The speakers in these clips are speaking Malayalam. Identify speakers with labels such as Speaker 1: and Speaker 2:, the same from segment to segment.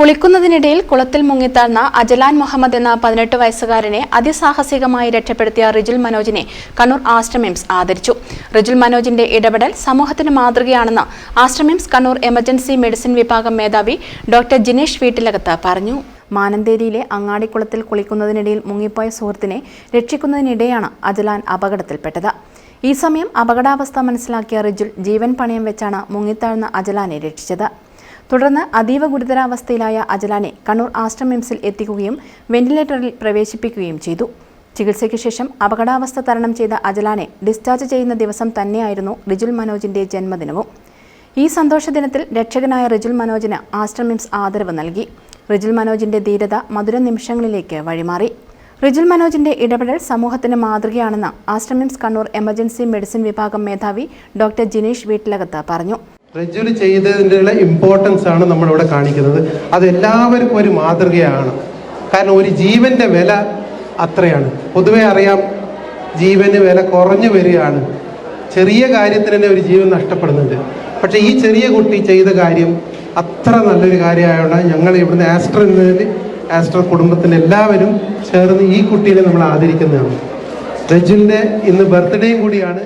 Speaker 1: കുളിക്കുന്നതിനിടയിൽ കുളത്തിൽ മുങ്ങിത്താഴ്ന്ന അജലാൻ മുഹമ്മദ് എന്ന പതിനെട്ട് വയസ്സുകാരനെ അതിസാഹസികമായി രക്ഷപ്പെടുത്തിയ റിജുൽ മനോജിനെ കണ്ണൂർ ആശ്രമിംസ് ആദരിച്ചു. റിജുൽ മനോജിന്റെ ഇടപെടൽ സമൂഹത്തിന് മാതൃകയാണെന്ന് ആശ്രമിംസ് കണ്ണൂർ എമർജൻസി മെഡിസിൻ വിഭാഗം മേധാവി ഡോക്ടർ ജിനേഷ് വീട്ടിലകത്ത് പറഞ്ഞു. മാനന്തേരിയിലെ അങ്ങാടിക്കുളത്തിൽ കുളിക്കുന്നതിനിടയിൽ മുങ്ങിപ്പോയ സുഹൃത്തിനെ രക്ഷിക്കുന്നതിനിടെയാണ് അജലാൻ അപകടത്തിൽപ്പെട്ടത്. ഈ സമയം അപകടാവസ്ഥ മനസ്സിലാക്കിയ റിജുൽ ജീവൻ പണയം വെച്ചാണ് മുങ്ങിത്താഴ്ന്ന അജലാനെ രക്ഷിച്ചത്. തുടർന്ന് അതീവ ഗുരുതരാവസ്ഥയിലായ അജലാനെ കണ്ണൂർ ആശ്രമിംസിൽ എത്തിക്കുകയും വെന്റിലേറ്ററിൽ പ്രവേശിപ്പിക്കുകയും ചെയ്തു. ചികിത്സയ്ക്ക് ശേഷം അപകടാവസ്ഥ തരണം ചെയ്ത അജലാനെ ഡിസ്ചാർജ് ചെയ്യുന്ന ദിവസം തന്നെയായിരുന്നു റിജുൽ മനോജിന്റെ ജന്മദിനവും. ഈ സന്തോഷ ദിനത്തിൽ രക്ഷകനായ റിജുൽ മനോജിന് ആശ്രമിംസ് ആദരവ് നൽകി. റിജുൽ മനോജിന്റെ ധീരത മധുര നിമിഷങ്ങളിലേക്ക് വഴിമാറി. റിജുൽ മനോജിന്റെ ഇടപെടൽ സമൂഹത്തിന് മാതൃകയാണെന്ന് ആശ്രമിംസ് കണ്ണൂർ എമർജൻസി മെഡിസിൻ വിഭാഗം മേധാവി ഡോക്ടർ ജിനീഷ് വീട്ടിലകത്ത് പറഞ്ഞു.
Speaker 2: റെജുൽ ചെയ്തതിന്റെ ഇമ്പോർട്ടൻസ് ആണ് നമ്മളിവിടെ കാണിക്കുന്നത്. അത് എല്ലാവർക്കും ഒരു മാതൃകയാണ്. കാരണം ഒരു ജീവന്റെ വില അത്രയാണ്. പൊതുവെ അറിയാം ജീവന് വില കുറഞ്ഞു വരികയാണ്. ചെറിയ കാര്യത്തിന് തന്നെ ഒരു ജീവൻ നഷ്ടപ്പെടുന്നുണ്ട്. പക്ഷേ ഈ ചെറിയ കുട്ടി ചെയ്ത കാര്യം അത്ര നല്ലൊരു കാര്യമായതുകൊണ്ട് ഞങ്ങൾ ഇവിടുന്ന് ആസ്ട്ര എന്നതിൽ ആസ്ട്ര കുടുംബത്തിന്റെ എല്ലാവരും ചേർന്ന് ഈ കുട്ടീനെ നമ്മൾ ആദരിക്കുന്നതാണ്. റെജുലിന്റെ ഇന്ന് ബർത്ത്ഡേയും കൂടിയാണ്.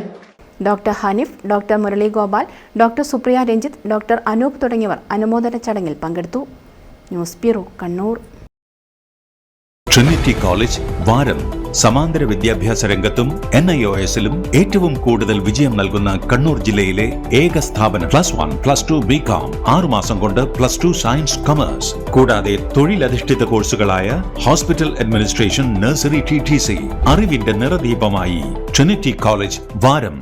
Speaker 1: Doctor Haneef doctor Murali Gopal doctor Supriya Ranjith doctor Anoop തുടങ്ങിയവർ അനുമോദന ചടങ്ങിൽ പങ്കെടുത്തു. News bureau Kannur.
Speaker 3: Trinity college Varam സമാന്തര വിദ്യാഭ്യാസ രംഗത്തും എൻ ഐ ഒ എസിലും ഏറ്റവും കൂടുതൽ വിജയം നൽകുന്ന കണ്ണൂർ ജില്ലയിലെ ഏക സ്ഥാപനം plus one plus two B com ആറുമാസം കൊണ്ട് പ്ലസ് ടു സയൻസ് കൊമേഴ്സ്. കൂടാതെ തൊഴിലധിഷ്ഠിത കോഴ്സുകളായ hospital administration nursery T T C അറിവിന്റെ നിറദീപമായി ട്രിനിറ്റി കോളേജ് വാരം.